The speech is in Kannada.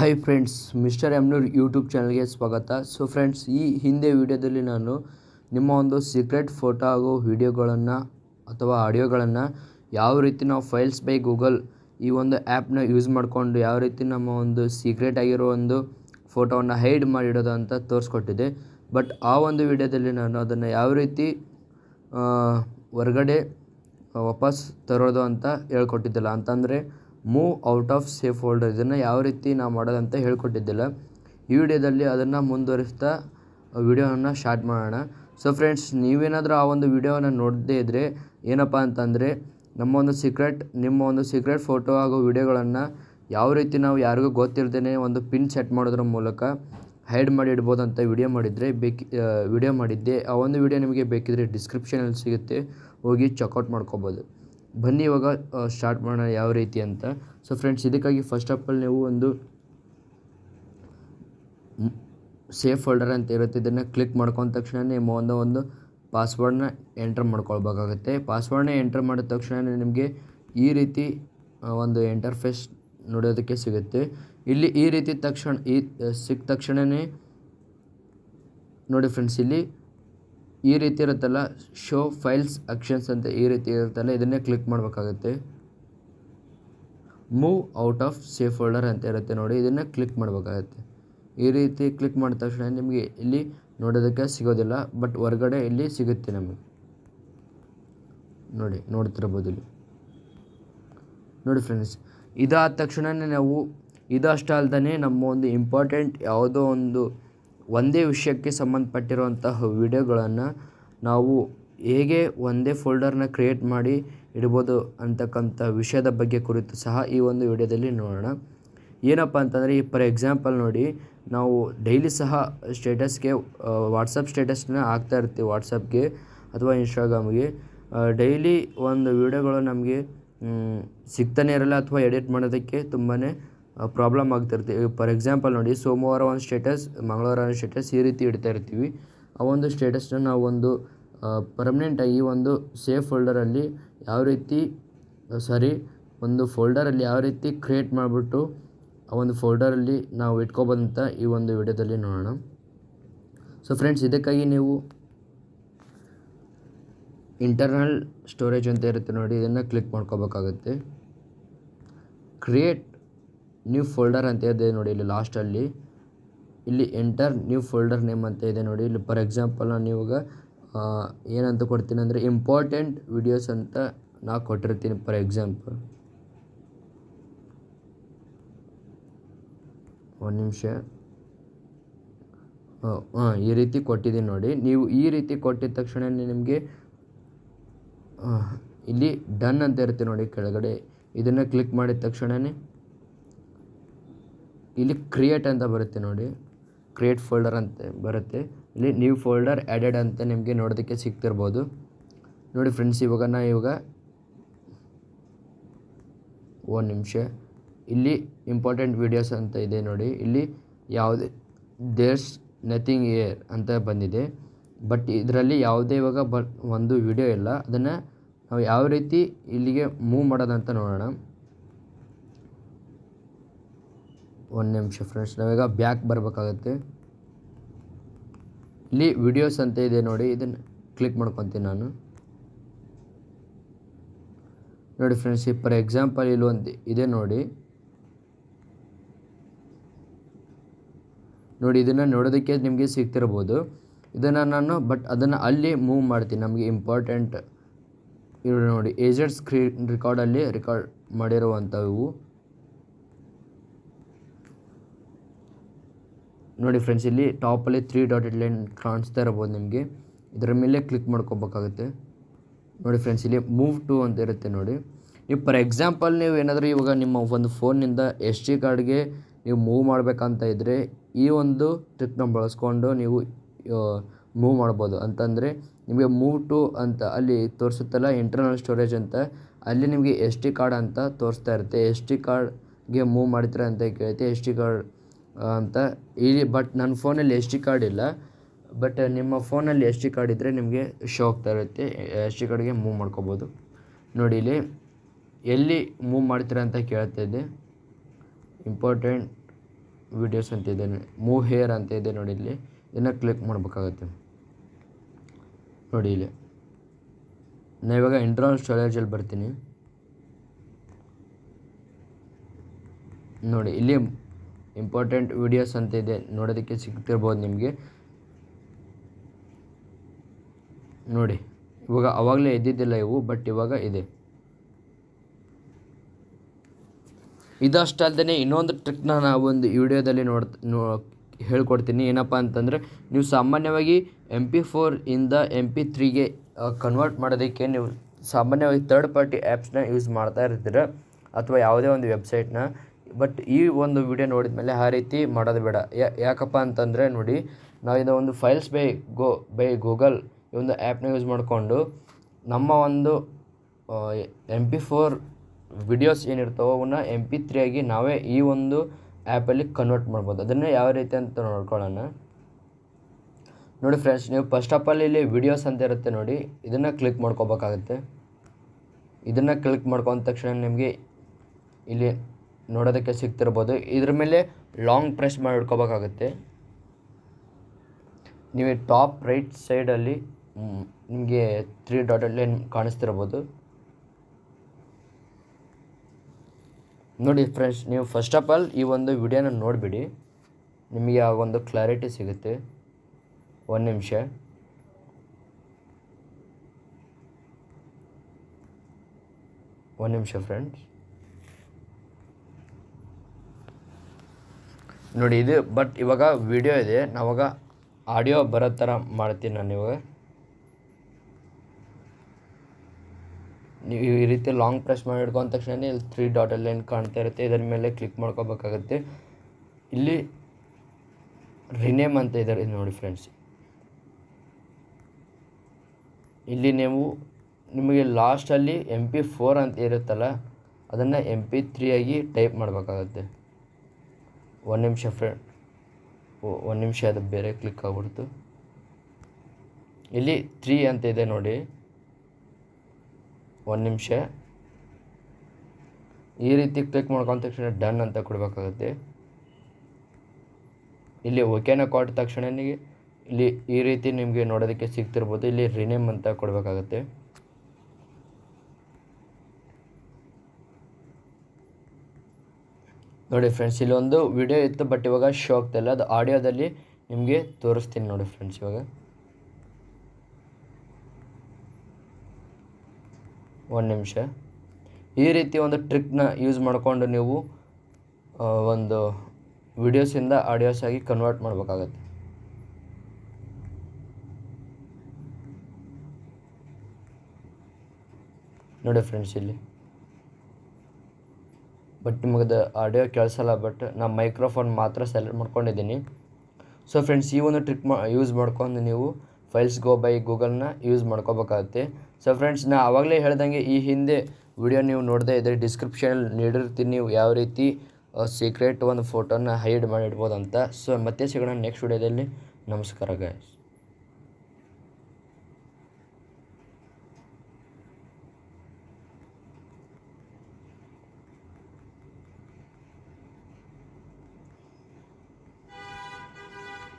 ಹಾಯ್ ಫ್ರೆಂಡ್ಸ್ ಮಿಸ್ಟರ್ ಎಮ್ನೂರ್ ಯೂಟ್ಯೂಬ್ ಚಾನಲ್ಗೆ ಸ್ವಾಗತ. ಸೊ ಫ್ರೆಂಡ್ಸ್ ಈ ಹಿಂದೆ ವಿಡಿಯೋದಲ್ಲಿ ನಾನು ನಿಮ್ಮ ಒಂದು ಸೀಕ್ರೆಟ್ ಫೋಟೋ ಹಾಗೂ ವಿಡಿಯೋಗಳನ್ನು ಅಥವಾ ಆಡಿಯೋಗಳನ್ನು ಯಾವ ರೀತಿ ನಾವು ಫೈಲ್ಸ್ ಬೈ ಗೂಗಲ್ ಈ ಒಂದು ಆ್ಯಪ್ನ ಯೂಸ್ ಮಾಡಿಕೊಂಡು ಯಾವ ರೀತಿ ನಮ್ಮ ಒಂದು ಸೀಕ್ರೆಟ್ ಆಗಿರೋ ಒಂದು ಫೋಟೋವನ್ನು ಹೈಡ್ ಮಾಡಿಡೋದು ಅಂತ ತೋರಿಸ್ಕೊಟ್ಟಿದ್ದೆ. ಬಟ್ ಆ ಒಂದು ವಿಡಿಯೋದಲ್ಲಿ ನಾನು ಅದನ್ನು ಯಾವ ರೀತಿ ಹೊರಗಡೆ ವಾಪಸ್ ತರೋದು ಅಂತ ಹೇಳ್ಕೊಟ್ಟಿದ್ದಿಲ್ಲ. ಅಂತಂದರೆ move out of safe folder ಇದನ್ನು ಯಾವ ರೀತಿ ನಾವು ಮಾಡೋದಂತ ಹೇಳ್ಕೊಟ್ಟಿದ್ದಿಲ್ಲ. ಈ ವಿಡಿಯೋದಲ್ಲಿ ಅದನ್ನು ಮುಂದುವರಿಸ್ತಾ ವಿಡಿಯೋವನ್ನು ಸ್ಟಾರ್ಟ್ ಮಾಡೋಣ. ಸೊ ಫ್ರೆಂಡ್ಸ್ ನೀವೇನಾದರೂ ಆ ಒಂದು ವಿಡಿಯೋವನ್ನು ನೋಡದೇ ಇದ್ದರೆ ಏನಪ್ಪ ಅಂತಂದರೆ, ನಮ್ಮ ಒಂದು ಸೀಕ್ರೆಟ್ ನಿಮ್ಮ ಒಂದು ಸೀಕ್ರೆಟ್ ಫೋಟೋ ಹಾಗೂ ವಿಡಿಯೋಗಳನ್ನು ಯಾವ ರೀತಿ ನಾವು ಯಾರಿಗೂ ಗೊತ್ತಿರ್ದೇ ಒಂದು ಪಿನ್ ಸೆಟ್ ಮಾಡೋದ್ರ ಮೂಲಕ ಹೈಡ್ ಮಾಡಿ ಇಡ್ಬೋದು ಅಂತ ವಿಡಿಯೋ ಮಾಡಿದರೆ ಬೇಕಿ ವಿಡಿಯೋ ಮಾಡಿದ್ದೆ. ಆ ಒಂದು ವಿಡಿಯೋ ನಿಮಗೆ ಬೇಕಿದ್ರೆ ಡಿಸ್ಕ್ರಿಪ್ಷನಲ್ಲಿ ಸಿಗುತ್ತೆ. ಹೋಗಿ ಚೆಕ್ಔಟ್ ಮಾಡ್ಕೋಬೋದು. ಬನ್ನಿ ಇವಾಗ ಸ್ಟಾರ್ಟ್ ಮಾಡೋಣ ಯಾವ ರೀತಿ ಅಂತ. ಸೊ ಫ್ರೆಂಡ್ಸ್ ಇದಕ್ಕಾಗಿ ಫಸ್ಟ್ ಆಫ್ ಆಲ್ ನೀವು ಒಂದು ಸೇಫ್ ಫೋಲ್ಡರ್ ಅಂತ ಇರುತ್ತೆ. ಇದನ್ನು ಕ್ಲಿಕ್ ಮಾಡ್ಕೊಂಡ ತಕ್ಷಣ ನಿಮ್ಮ ಒಂದು ಒಂದು ಪಾಸ್ವರ್ಡ್ನ ಎಂಟರ್ ಮಾಡ್ಕೊಳ್ಬೇಕಾಗುತ್ತೆ. ಪಾಸ್ವರ್ಡ್ನ ಎಂಟರ್ ಮಾಡಿದ ತಕ್ಷಣ ನಿಮಗೆ ಈ ರೀತಿ ಒಂದು ಇಂಟರ್ಫೇಸ್ ನೋಡೋದಕ್ಕೆ ಸಿಗುತ್ತೆ. ಇಲ್ಲಿ ಈ ರೀತಿ ತಕ್ಷಣ, ಈ ಸಿಕ್ಕ ತಕ್ಷಣವೇ ನೋಡಿ ಫ್ರೆಂಡ್ಸ್ ಇಲ್ಲಿ ಈ ರೀತಿ ಇರುತ್ತಲ್ಲ ಶೋ ಫೈಲ್ಸ್ ಆಕ್ಷನ್ಸ್ ಅಂತ ಈ ರೀತಿ ಇರುತ್ತಲ್ಲ, ಇದನ್ನೇ ಕ್ಲಿಕ್ ಮಾಡಬೇಕಾಗುತ್ತೆ. Move out of safe folder ಅಂತ ಇರುತ್ತೆ ನೋಡಿ, ಇದನ್ನು ಕ್ಲಿಕ್ ಮಾಡಬೇಕಾಗುತ್ತೆ. ಈ ರೀತಿ ಕ್ಲಿಕ್ ಮಾಡಿದ ತಕ್ಷಣ ನಿಮಗೆ ಇಲ್ಲಿ ನೋಡೋದಕ್ಕೆ ಸಿಗೋದಿಲ್ಲ ಬಟ್ ಹೊರಗಡೆ ಇಲ್ಲಿ ಸಿಗುತ್ತೆ ನಮಗೆ. ನೋಡಿ, ನೋಡ್ತಿರ್ಬೋದು ಇಲ್ಲಿ. ನೋಡಿ ಫ್ರೆಂಡ್ಸ್ ಇದಾದ ತಕ್ಷಣವೇ ನಾವು ಇದು ಅಷ್ಟೇ ಅಲ್ದೇ ನಮ್ಮ ಒಂದು ಇಂಪಾರ್ಟೆಂಟ್ ಯಾವುದೋ ಒಂದು ಒಂದೇ ವಿಷಯಕ್ಕೆ ಸಂಬಂಧಪಟ್ಟಿರುವಂತಹ ವಿಡಿಯೋಗಳನ್ನು ನಾವು ಹೇಗೆ ಒಂದೇ ಫೋಲ್ಡರ್ನ ಕ್ರಿಯೇಟ್ ಮಾಡಿ ಇಡ್ಬೋದು ಅಂತಕ್ಕಂಥ ವಿಷಯದ ಬಗ್ಗೆ ಕುರಿತು ಸಹ ಈ ಒಂದು ವಿಡಿಯೋದಲ್ಲಿ ನೋಡೋಣ. ಏನಪ್ಪ ಅಂತಂದರೆ, ಈ ಫಾರ್ ಎಕ್ಸಾಂಪಲ್ ನೋಡಿ, ನಾವು ಡೈಲಿ ಸಹ ಸ್ಟೇಟಸ್ಗೆ ವಾಟ್ಸಪ್ ಸ್ಟೇಟಸ್ನ ಹಾಕ್ತಾ ಇರ್ತೀವಿ. ವಾಟ್ಸಪ್ಗೆ ಅಥವಾ ಇನ್ಸ್ಟಾಗ್ರಾಮ್ಗೆ. ಡೈಲಿ ಒಂದು ವಿಡಿಯೋಗಳು ನಮಗೆ ಸಿಗ್ತಾನೆ ಇರಲ್ಲ ಅಥವಾ ಎಡಿಟ್ ಮಾಡೋದಕ್ಕೆ ತುಂಬಾ ಪ್ರಾಬ್ಲಮ್ ಆಗ್ತಿರ್ತೀವಿ ಫಾರ್ ಎಕ್ಸಾಂಪಲ್ ನೋಡಿ, ಸೋಮವಾರ ಒಂದು ಸ್ಟೇಟಸ್ ಮಂಗಳವಾರ ಒಂದು ಸ್ಟೇಟಸ್ ಈ ರೀತಿ ಇಡ್ತಾ ಇರ್ತೀವಿ. ಆ ಒಂದು ಸ್ಟೇಟಸ್ನ ನಾವು ಒಂದು ಪರ್ಮನೆಂಟಾಗಿ ಒಂದು ಸೇಫ್ ಫೋಲ್ಡರಲ್ಲಿ ಯಾವ ರೀತಿ ಸಾರಿ ಒಂದು ಫೋಲ್ಡರಲ್ಲಿ ಯಾವ ರೀತಿ ಕ್ರಿಯೇಟ್ ಮಾಡಿಬಿಟ್ಟು ಆ ಒಂದು ಫೋಲ್ಡರಲ್ಲಿ ನಾವು ಇಟ್ಕೊಬಂತ ಈ ಒಂದು ವಿಡಿಯೋದಲ್ಲಿ ನೋಡೋಣ. ಸೊ ಫ್ರೆಂಡ್ಸ್ ಇದಕ್ಕಾಗಿ ನೀವು ಇಂಟರ್ನಲ್ ಸ್ಟೋರೇಜ್ ಅಂತ ಇರುತ್ತೆ ನೋಡಿ, ಇದನ್ನು ಕ್ಲಿಕ್ ಮಾಡ್ಕೋಬೇಕಾಗುತ್ತೆ. ಕ್ರಿಯೇಟ್ ನ್ಯೂ ಫೋಲ್ಡರ್ ಅಂತ ಇದೆ ನೋಡಿ ಇಲ್ಲಿ ಲಾಸ್ಟಲ್ಲಿ ಇಲ್ಲಿ ಎಂಟರ್ ನ್ಯೂ ಫೋಲ್ಡರ್ ನೇಮ್ ಅಂತ ಇದೆ ನೋಡಿ. ಇಲ್ಲಿ ಫಾರ್ ಎಕ್ಸಾಂಪಲ್ ನಾನು ಇವಾಗ ಏನಂತ ಕೊಡ್ತೀನಿ ಅಂದರೆ ಇಂಪಾರ್ಟೆಂಟ್ ವಿಡಿಯೋಸ್ ಅಂತ ನಾ ಕೊಟ್ಟಿರ್ತೀನಿ ಫಾರ್ ಎಕ್ಸಾಂಪಲ್ ಒಂದು ನಿಮಿಷ. ಹಾಂ ಈ ರೀತಿ ಕೊಟ್ಟಿದ್ದೀನಿ ನೋಡಿ. ನೀವು ಈ ರೀತಿ ಕೊಟ್ಟಿದ ತಕ್ಷಣ ನಿಮಗೆ ಇಲ್ಲಿ ಡನ್ ಅಂತ ಇರುತ್ತೆ ನೋಡಿ ಕೆಳಗಡೆ. ಇದನ್ನು ಕ್ಲಿಕ್ ಮಾಡಿದ ತಕ್ಷಣವೇ ಇಲ್ಲಿ ಕ್ರಿಯೇಟ್ ಅಂತ ಬರುತ್ತೆ ನೋಡಿ. ಕ್ರಿಯೇಟ್ ಫೋಲ್ಡರ್ ಅಂತ ಬರುತ್ತೆ. ಇಲ್ಲಿ ನ್ಯೂ ಫೋಲ್ಡರ್ ಆ್ಯಡೆಡ್ ಅಂತ ನಿಮಗೆ ನೋಡೋದಕ್ಕೆ ಸಿಗ್ತಿರ್ಬೋದು. ನೋಡಿ ಫ್ರೆಂಡ್ಸ್ ಇವಾಗ ನಾ ಇವಾಗ ಒಂದು ನಿಮಿಷ. ಇಲ್ಲಿ ಇಂಪಾರ್ಟೆಂಟ್ ವೀಡಿಯೋಸ್ ಅಂತ ಇದೆ ನೋಡಿ. ಇಲ್ಲಿ ಯಾವುದೇ ದೇರ್ಸ್ ನಥಿಂಗ್ ಏರ್ ಅಂತ ಬಂದಿದೆ. ಬಟ್ ಇದರಲ್ಲಿ ಯಾವುದೇ ಇವಾಗ ಬ, ಒಂದು ವಿಡಿಯೋ ಇಲ್ಲ. ಅದನ್ನು ನಾವು ಯಾವ ರೀತಿ ಇಲ್ಲಿಗೆ ಮೂವ್ ಮಾಡೋದಂತ ನೋಡೋಣ. ಒಂದು ನಿಮಿಷ ಫ್ರೆಂಡ್ಸ್, ನಾವೀಗ ಬ್ಯಾಕ್ ಬರಬೇಕಾಗತ್ತೆ. ಇಲ್ಲಿ ವಿಡಿಯೋಸ್ ಅಂತ ಇದೆ ನೋಡಿ, ಇದನ್ನು ಕ್ಲಿಕ್ ಮಾಡ್ಕೊತೀನಿ ನಾನು. ನೋಡಿ ಫ್ರೆಂಡ್ಸ್, ಈ ಫಾರ್ ಎಕ್ಸಾಂಪಲ್ ಇಲ್ಲಿ ಒಂದು ಇದೆ ನೋಡಿ. ನೋಡಿ, ಇದನ್ನು ನೋಡೋದಕ್ಕೆ ನಿಮಗೆ ಸಿಗ್ತಿರ್ಬೋದು. ಇದನ್ನು ನಾನು ಬಟ್ ಅದನ್ನು ಅಲ್ಲಿ ಮೂವ್ ಮಾಡ್ತೀನಿ. ನಮಗೆ ಇಂಪಾರ್ಟೆಂಟ್ ಇವರು ನೋಡಿ ಏಜೆಡ್ ಸ್ಕ್ರೀನ್ ರೆಕಾರ್ಡಲ್ಲಿ ರೆಕಾರ್ಡ್ ಮಾಡಿರುವಂಥವು. ನೋಡಿ ಫ್ರೆಂಡ್ಸ್ ಇಲ್ಲಿ ಟಾಪಲ್ಲಿ ತ್ರೀ ಡಾಟೆಡ್ ಲೈನ್ ಕಾಣಿಸ್ತಾ ಇರ್ಬೋದು ನಿಮಗೆ. ಇದರ ಮೇಲೆ ಕ್ಲಿಕ್ ಮಾಡ್ಕೋಬೇಕಾಗುತ್ತೆ. ನೋಡಿ ಫ್ರೆಂಡ್ಸ್ ಇಲ್ಲಿ ಮೂವ್ ಟು ಅಂತ ಇರುತ್ತೆ ನೋಡಿ. ನೀವು ಫಾರ್ ಎಕ್ಸಾಂಪಲ್ ನೀವು ಏನಾದರೂ ಇವಾಗ ನಿಮ್ಮ ಒಂದು ಫೋನಿಂದ ಎಸ್ ಡಿ ಕಾರ್ಡ್ಗೆ ನೀವು ಮೂವ್ ಮಾಡಬೇಕಂತ ಇದ್ದರೆ ಈ ಒಂದು ಟ್ರಿಕ್ನ ಬಳಸ್ಕೊಂಡು ನೀವು ಮೂವ್ ಮಾಡ್ಬೋದು. ಅಂತಂದರೆ ನಿಮಗೆ ಮೂವ್ ಟು ಅಂತ ಅಲ್ಲಿ ತೋರಿಸುತ್ತಲ್ಲ ಇಂಟರ್ನಲ್ ಸ್ಟೋರೇಜ್ ಅಂತ, ಅಲ್ಲಿ ನಿಮಗೆ ಎಸ್ ಟಿ ಕಾರ್ಡ್ ಅಂತ ತೋರಿಸ್ತಾ ಇರುತ್ತೆ. ಎಸ್ ಟಿ ಕಾರ್ಡ್ಗೆ ಮೂವ್ ಮಾಡ್ತೀರಾ ಅಂತ ಕೇಳುತ್ತೆ ಎಸ್ ಟಿ ಕಾರ್ಡ್ ಅಂತ. ಇಲ್ಲಿ ಬಟ್ ನನ್ನ ಫೋನಲ್ಲಿ ಎಸ್ ಟಿ ಕಾರ್ಡ್ ಇಲ್ಲ. ಬಟ್ ನಿಮ್ಮ ಫೋನಲ್ಲಿ ಎಸ್ ಟಿ ಕಾರ್ಡ್ ಇದ್ದರೆ ನಿಮಗೆ ಶೋ ಆಗ್ತಾ ಇರುತ್ತೆ. ಎಸ್ ಟಿ ಕಾರ್ಡ್ಗೆ ಮೂವ್ ಮಾಡ್ಕೋಬೋದು. ನೋಡಿ ಇಲ್ಲಿ, ಎಲ್ಲಿ ಮೂವ್ ಮಾಡ್ತೀರಾ ಅಂತ ಕೇಳ್ತಾ ಇದ್ದೆ. ಇಂಪಾರ್ಟೆಂಟ್ ವೀಡಿಯೋಸ್ ಅಂತ ಇದೆ. ಮೂವ್ ಹೇರ್ ಅಂತ ಇದೆ ನೋಡಿ ಇಲ್ಲಿ. ಇದನ್ನು ಕ್ಲಿಕ್ ಮಾಡಬೇಕಾಗತ್ತೆ. ನೋಡಿ ಇಲ್ಲಿ. ನಾನು ಇವಾಗ ಇಂಟ್ರಾನ್ ಸ್ಟೋರೇಜಲ್ಲಿ ಬರ್ತೀನಿ. ನೋಡಿ, ಇಲ್ಲಿ ಇಂಪಾರ್ಟೆಂಟ್ ವೀಡಿಯೋಸ್ ಅಂತ ಇದೆ, ನೋಡೋದಕ್ಕೆ ಸಿಗ್ತಿರ್ಬೋದು ನಿಮಗೆ. ನೋಡಿ, ಇವಾಗ ಅವಾಗಲೇ ಇದ್ದಿದ್ದಿಲ್ಲ ಇವು ಬಟ್ ಇವಾಗ ಇದೆ. ಇದಷ್ಟಲ್ಲದೆ ಇನ್ನೊಂದು ಟ್ರಿಕ್ನ ನಾವು ಒಂದು ವಿಡಿಯೋದಲ್ಲಿ ನೋಡ್, ನೋ, ಹೇಳ್ಕೊಡ್ತೀನಿ. ಏನಪ್ಪ ಅಂತಂದರೆ, ನೀವು ಸಾಮಾನ್ಯವಾಗಿ ಎಂ ಪಿ ಫೋರ್ ಇಂದ ಎಂ ಪಿ ತ್ರೀಗೆ ಕನ್ವರ್ಟ್ ಮಾಡೋದಕ್ಕೆ ನೀವು ಸಾಮಾನ್ಯವಾಗಿ ಥರ್ಡ್ ಪಾರ್ಟಿ ಆ್ಯಪ್ಸ್ನ ಯೂಸ್ ಮಾಡ್ತಾ ಇರ್ತೀರ? ಅಥವಾ ಯಾವುದೇ ಒಂದು ವೆಬ್ಸೈಟ್ನ ಬಟ್ ಈ ಒಂದು ವಿಡಿಯೋ ನೋಡಿದ ಮೇಲೆ ಆ ರೀತಿ ಮಾಡೋದು ಬೇಡ. ಯಾಕಪ್ಪ ಅಂತಂದರೆ ನೋಡಿ, ನಾವು ಇದು ಒಂದು files by go, by Google ಈ ಒಂದು ಆ್ಯಪ್ನ ಯೂಸ್ ಮಾಡಿಕೊಂಡು ನಮ್ಮ ಒಂದು ಎಂ ಪಿ ಫೋರ್ ವಿಡಿಯೋಸ್ ಏನಿರ್ತಾವೋ ಅವನ್ನ ಎಂ ಪಿ ತ್ರೀ ಆಗಿ ನಾವೇ ಈ ಒಂದು ಆ್ಯಪಲ್ಲಿ ಕನ್ವರ್ಟ್ ಮಾಡ್ಬೋದು. ಅದನ್ನು ಯಾವ ರೀತಿ ಅಂತ ನೋಡ್ಕೊಳ್ಳೋಣ. ನೋಡಿ ಫ್ರೆಂಡ್ಸ್ ನೀವು ಫಸ್ಟ್ ಆಫ್ ಆಲ್ ಇಲ್ಲಿ ವಿಡಿಯೋಸ್ ಅಂತ ಇರುತ್ತೆ ನೋಡಿ, ಇದನ್ನು ಕ್ಲಿಕ್ ಮಾಡ್ಕೋಬೇಕಾಗತ್ತೆ. ಇದನ್ನು ಕ್ಲಿಕ್ ಮಾಡ್ಕೊಂಡ ತಕ್ಷಣ ನಿಮಗೆ ಇಲ್ಲಿ ನೋಡೋದಕ್ಕೆ ಸಿಗ್ತಿರ್ಬೋದು. ಇದ್ರ ಮೇಲೆ ಲಾಂಗ್ ಪ್ರೆಸ್ ಮಾಡಿ ಇಟ್ಕೋಬೇಕಾಗತ್ತೆ ನೀವು ಟಾಪ್ ರೈಟ್ ಸೈಡಲ್ಲಿ ನಿಮಗೆ ತ್ರೀ ಡಾಟಲ್ಲಿ ಕಾಣಿಸ್ತಿರ್ಬೋದು. ನೋಡಿ ಫ್ರೆಂಡ್ಸ್ ನೀವು ಫಸ್ಟ್ ಆಫ್ ಆಲ್ ಈ ಒಂದು ವಿಡಿಯೋನ ನೋಡಿಬಿಡಿ. ನಿಮಗೆ ಆ ಒಂದು ಕ್ಲಾರಿಟಿ ಸಿಗುತ್ತೆ. ಒಂದು ನಿಮಿಷ. ಒಂದು ನಿಮಿಷ ಫ್ರೆಂಡ್ಸ್ ನೋಡಿ ಇದು ಬಟ್ ಇವಾಗ ವಿಡಿಯೋ ಇದೆ. ನಾವಾಗ ಆಡಿಯೋ ಬರೋ ಥರ ಮಾಡ್ತೀನಿ ನಾನು ಇವಾಗ. ನೀವು ಈ ರೀತಿ ಲಾಂಗ್ ಪ್ರೆಸ್ ಮಾಡಿ ಹಿಡ್ಕೊಂಡ ತಕ್ಷಣ ಇಲ್ಲಿ ತ್ರೀ ಡಾಟಲ್ಲಿ ಏನು ಕಾಣ್ತಾ ಇರುತ್ತೆ, ಇದರ ಮೇಲೆ ಕ್ಲಿಕ್ ಮಾಡ್ಕೋಬೇಕಾಗತ್ತೆ. ಇಲ್ಲಿ ರಿನೇಮ್ ಅಂತ ಇದ್ದಾರೆ ನೋಡಿ ಫ್ರೆಂಡ್ಸ್ ಇಲ್ಲಿ ನೀವು ನಿಮಗೆ ಲಾಸ್ಟಲ್ಲಿ ಎಂ ಪಿ ಫೋರ್ ಅಂತ ಇರುತ್ತಲ್ಲ, ಅದನ್ನು ಎಂ ಪಿ ತ್ರೀ ಆಗಿ ಟೈಪ್ ಮಾಡಬೇಕಾಗತ್ತೆ. ಒಂದು ನಿಮಿಷ ಫ್ರೆಂಡ್ ಒಂದು ನಿಮಿಷ ಅದು ಬೇರೆ ಕ್ಲಿಕ್ ಆಗ್ಬಿಡ್ತು. ಇಲ್ಲಿ ತ್ರೀ ಅಂತ ಇದೆ ನೋಡಿ. ಒಂದು ನಿಮಿಷ. ಈ ರೀತಿ ಕ್ಲಿಕ್ ಮಾಡ್ಕೊಂಡ ತಕ್ಷಣ ಡನ್ ಅಂತ ಕೊಡಬೇಕಾಗುತ್ತೆ. ಇಲ್ಲಿ ಓಕೆನ ಕೊಟ್ಟ ತಕ್ಷಣ ಇಲ್ಲಿ ಈ ರೀತಿ ನಿಮಗೆ ನೋಡೋದಕ್ಕೆ ಸಿಗ್ತಿರ್ಬೋದು. ಇಲ್ಲಿ ರಿನೇಮ್ ಅಂತ ಕೊಡಬೇಕಾಗುತ್ತೆ. ನೋಡಿ ಫ್ರೆಂಡ್ಸ್ ಇಲ್ಲಿ ಒಂದು ವಿಡಿಯೋ ಇತ್ತು ಬಟ್ ಇವಾಗ ಶೋ ಆಗ್ತಾಯಿಲ್ಲ ಅದು ಆಡಿಯೋದಲ್ಲಿ ನಿಮಗೆ ತೋರಿಸ್ತೀನಿ ನೋಡಿ ಫ್ರೆಂಡ್ಸ್ ಇವಾಗ. ಒಂದು ನಿಮಿಷ. ಈ ರೀತಿ ಒಂದು ಟ್ರಿಕ್ನ ಯೂಸ್ ಮಾಡಿಕೊಂಡು ನೀವು ಒಂದು ವಿಡಿಯೋಸಿಂದ ಆಡಿಯೋಸ್ ಆಗಿ ಕನ್ವರ್ಟ್ ಮಾಡಬೇಕಾಗತ್ತೆ. ನೋಡಿ ಫ್ರೆಂಡ್ಸ್ ಇಲ್ಲಿ. ಬಟ್ ನಿಮಗದು ಆಡಿಯೋ ಕೇಳಿಸಲ್ಲ ಬಟ್ ನಾನು ಮೈಕ್ರೋಫೋನ್ ಮಾತ್ರ ಸೆಲೆಕ್ಟ್ ಮಾಡ್ಕೊಂಡಿದ್ದೀನಿ. ಸೊ ಫ್ರೆಂಡ್ಸ್ ಈ ಒಂದು ಟ್ರಿಕ್ ಮಾ ಯೂಸ್ ಮಾಡ್ಕೊಂಡು ನೀವು ಫೈಲ್ಸ್ ಗೋ ಬೈ ಗೂಗಲ್ನ ಯೂಸ್ ಮಾಡ್ಕೋಬೇಕಾಗುತ್ತೆ. ಸೊ ಫ್ರೆಂಡ್ಸ್ ನಾನು ಆವಾಗಲೇ ಹೇಳ್ದಂಗೆ ಈ ಹಿಂದೆ ವಿಡಿಯೋ ನೀವು ನೋಡದೇ ಇದ್ದರೆ ಡಿಸ್ಕ್ರಿಪ್ಷನಲ್ಲಿ ನೀಡಿರ್ತೀನಿ ನೀವು ಯಾವ ರೀತಿ ಸೀಕ್ರೆಟ್ ಒಂದು ಫೋಟೋನ ಹೈಡ್ ಮಾಡಿ ಇಡ್ಬೋದು ಅಂತ ಸೊ ಮತ್ತೆ ಸಿಗೋಣ ನೆಕ್ಸ್ಟ್ ವಿಡಿಯೋದಲ್ಲಿ ನಮಸ್ಕಾರ ಗಾಯ್ಸ್